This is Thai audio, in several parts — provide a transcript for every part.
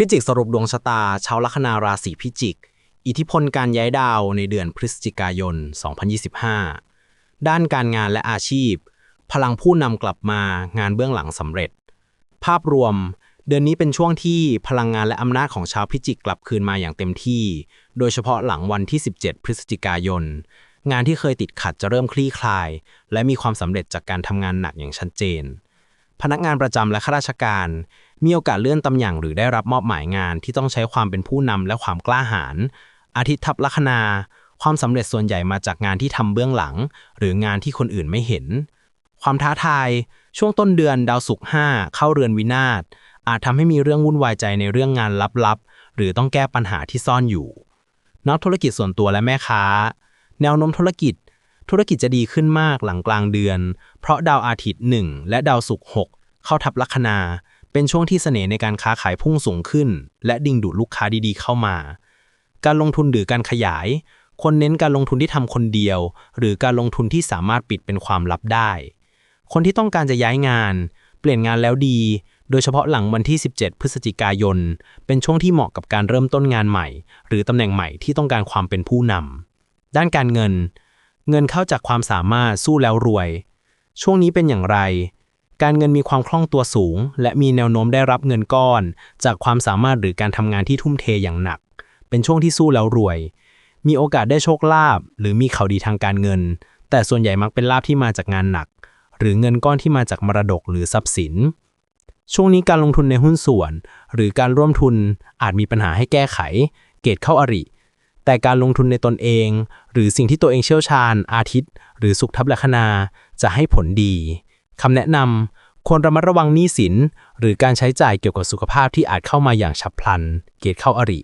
พิจิกสรุปดวงชะตา ชาวลัคนาราศีพิจิก อิทธิพลการย้ายดาวในเดือนพฤศจิกายน 2025 ด้านการงานและอาชีพ พลังผู้นำกลับมางานเบื้องหลังสำเร็จ ภาพรวม เดือนนี้เป็นช่วงที่พลังงานและอำนาจของชาวพิจิกกลับคืนมาอย่างเต็มที่ โดยเฉพาะหลังวันที่ 17 พฤศจิกายน งานที่เคยติดขัดจะเริ่มคลี่คลาย และมีความสำเร็จจากการทำงานหนักอย่างชัดเจน พนักงานประจำและข้าราชการ มีโอกาสเลื่อนตำแหน่งหรือได้รับมอบหมายงานที่ต้องใช้ความเป็นผู้นำและความกล้าหาญอาทิตย์ทับลัคนา ความสำเร็จส่วนใหญ่มาจากงานที่ทำเบื้องหลัง หรืองานที่คนอื่นไม่เห็น ความท้าทาย ช่วงต้นเดือนดาวศุกร์5เข้าเรือนวินาศอาจทำให้มีเรื่องวุ่นวายใจในเรื่องงานลับๆ หรือต้องแก้ปัญหาที่ซ่อนอยู่ นักธุรกิจส่วนตัวและแม่ค้า แนวโน้มธุรกิจ ธุรกิจจะดีขึ้นมากหลังกลางเดือน เพราะดาวอาทิตย์ 1 และดาวศุกร์6เข้าทับลัคนา เป็นช่วงที่เสน่ห์ในการค้าขายพุ่งสูงขึ้น และดึงดูดลูกค้าดีๆเข้ามา การลงทุนหรือการขยาย คนเน้นการลงทุนที่ทำคนเดียว หรือการลงทุนที่สามารถปิดเป็นความลับได้ คนที่ต้องการจะย้ายงาน เปลี่ยนงานแล้วดี โดยเฉพาะหลังวันที่ 17 พฤศจิกายน เป็นช่วงที่เหมาะกับการเริ่มต้นงานใหม่ หรือตำแหน่งใหม่ที่ต้องการความเป็นผู้นำด้านการเงิน เงินเข้าจากความสามารถสู้แล้วรวย ช่วงนี้เป็นอย่างไร การเงินมีความคล่องตัวสูง และมีแนวโน้มได้รับเงินก้อน จากความสามารถหรือการทำงานที่ทุ่มเทอย่างหนัก เป็นช่วงที่สู้แล้วรวย มีโอกาสได้โชคลาภหรือมีข่าวดีทางการเงิน แต่ส่วนใหญ่มักเป็นลาภที่มาจากงานหนัก หรือเงินก้อนที่มาจากมรดกหรือทรัพย์สิน ช่วงนี้การลงทุนในหุ้นส่วน หรือการร่วมทุนอาจมีปัญหาให้แก้ไข เกตเข้าอริ แต่การลงทุนในตนเอง หรือสิ่งที่ตัวเองเชี่ยวชาญ อาทิตย์ หรือสุขทับลัคนาจะให้ผลดีคำแนะนำควรระมัดระวังหนี้สิน หรือการใช้จ่ายเกี่ยวกับสุขภาพที่อาจเข้ามาอย่างฉับพลัน เกตเข้าอริ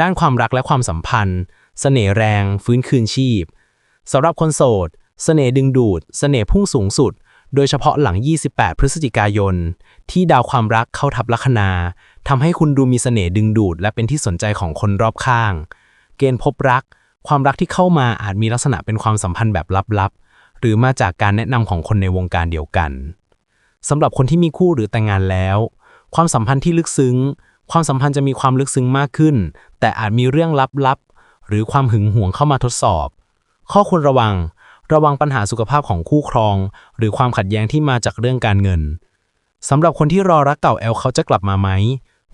ด้านความรักและความสัมพันธ์เสน่ห์แรง ฟื้นคืนชีพสำหรับคนโสดเสน่ห์ดึงดูดเสน่ห์พุ่งสูงสุด โดยเฉพาะหลัง 28 พฤศจิกายน ที่ดาวความรักเข้าทับลัคนาทำให้คุณดูมีเสน่ห์ดึงดูด และเป็นที่สนใจของคนรอบข้าง เกณฑ์พบรัก ความรักที่เข้ามาอาจมีลักษณะเป็นความสัมพันธ์แบบลับๆ หรือมาจากการแนะนำของคนในวงการเดียวกันสำหรับคนที่มีคู่หรือแต่งงานแล้ว ความสัมพันธ์ที่ลึกซึ้ง ความสัมพันธ์จะมีความลึกซึ้งมากขึ้น แต่อาจมีเรื่องลับๆ หรือความหึงหวงเข้ามาทดสอบ ข้อควรระวัง ระวังปัญหาสุขภาพของคู่ครอง หรือความขัดแย้งที่มาจากเรื่องการเงินสำหรับคนที่รอรักเก่าแอลเขาจะกลับมาไหม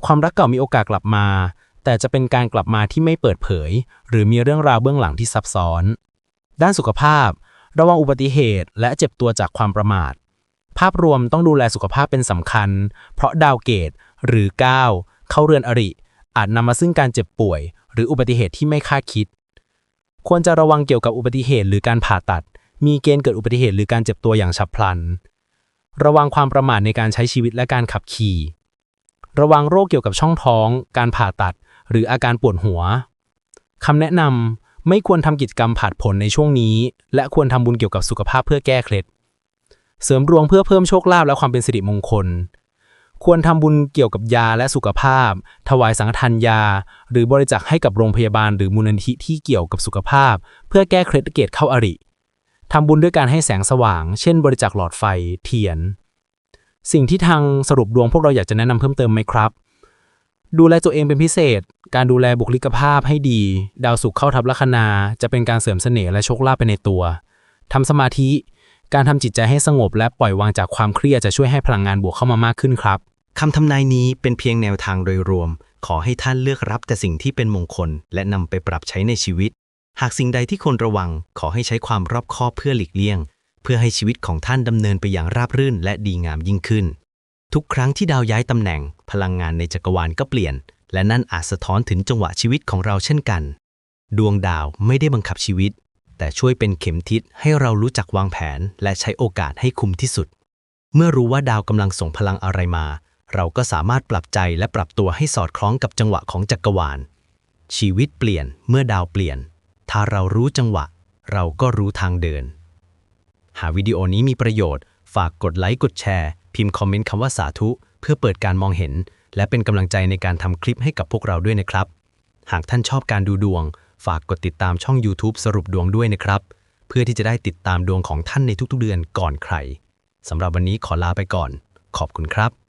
ความรักเก่ามีโอกาสกลับมา แต่จะเป็นการกลับมาที่ไม่เปิดเผย หรือมีเรื่องราวเบื้องหลังที่ซับซ้อน ด้านสุขภาพ ระวังอุบัติเหตุ และเจ็บตัวจากความประมาท ภาพรวมต้องดูแลสุขภาพเป็นสำคัญ เพราะดาวเกต หรือก้าวเข้าเรือนอริ อาจนำมาซึ่งการเจ็บป่วย หรืออุบัติเหตุที่ไม่คาดคิด ควรจะระวังเกี่ยวกับอุบัติเหตุหรือการผ่าตัด มีเกณฑ์เกิดอุบัติเหตุหรือการเจ็บตัวอย่างฉับพลัน ระวังความประมาทในการใช้ชีวิตและการขับขี่ ระวังโรคเกี่ยวกับช่องท้อง การผ่าตัด หรืออาการปวดหัวคำแนะนำไม่ควรทำกิจกรรมผาดผลในช่วงนี้ และควรทำบุญเกี่ยวกับสุขภาพเพื่อแก้เคล็ด เสริมดวงเพื่อเพิ่มโชคลาภและความเป็นสิริมงคล ควรทำบุญเกี่ยวกับยาและสุขภาพ ถวายสังฆทานยา หรือบริจาคให้กับโรงพยาบาลหรือมูลนิธิที่เกี่ยวกับสุขภาพ เพื่อแก้เคล็ดเกตเข้าอริทำบุญด้วยการให้แสงสว่าง เช่น บริจาคหลอดไฟ เทียน สิ่งที่ทางสรุปดวงพวกเราอยากจะแนะนำเพิ่มเติมไหมครับ ดูแลตัวเองเป็นพิเศษ การดูแลบุคลิกภาพให้ดี ดาวศุกร์เข้าทับลัคนา จะเป็นการเสริมเสน่ห์และโชคลาภไปในตัว ทำสมาธิ การทำจิตใจให้สงบและปล่อยวางจากความเครียดจะช่วยให้พลังงานบวกเข้ามามากขึ้นครับ คำทำนายนี้เป็นเพียงแนวทางโดยรวม ขอให้ท่านเลือกรับแต่สิ่งที่เป็นมงคล และนำไปปรับใช้ในชีวิต หากสิ่งใดที่ควรระวัง ขอให้ใช้ความรอบคอบเพื่อหลีกเลี่ยง เพื่อให้ชีวิตของท่านดำเนินไปอย่างราบรื่น และดีงามยิ่งขึ้น ทุกครั้งที่ดาวย้ายตำแหน่ง พลังงานในจักรวาลก็เปลี่ยน และนั่นอาจสะท้อนถึงจังหวะชีวิตของเราเช่นกัน ดวงดาวไม่ได้บังคับชีวิต แต่ช่วยเป็นเข็มทิศให้เรารู้จักวางแผน และใช้โอกาสให้คุ้มที่สุด เมื่อรู้ว่าดาวกำลังส่งพลังอะไรมา เราก็สามารถปรับใจและปรับตัวให้สอดคล้องกับจังหวะของจักรวาล ชีวิตเปลี่ยนเมื่อดาวเปลี่ยน ถ้าเรารู้จังหวะ เราก็รู้ทางเดิน หากวิดีโอนี้มีประโยชน์ ฝากกดไลค์กดแชร์ พิมพ์คอมเมนต์คำว่าสาธุ เพื่อเปิดการมองเห็น และเป็นกำลังใจในการทำคลิปให้กับพวกเราด้วยนะครับ หากท่านชอบการดูดวง ฝากกดติดตามช่อง YouTube สรุปดวงด้วยนะครับ เพื่อที่จะได้ติดตามดวงของท่านในทุกๆเดือนก่อนใครสำหรับวันนี้ขอลาไปก่อน ขอบคุณครับ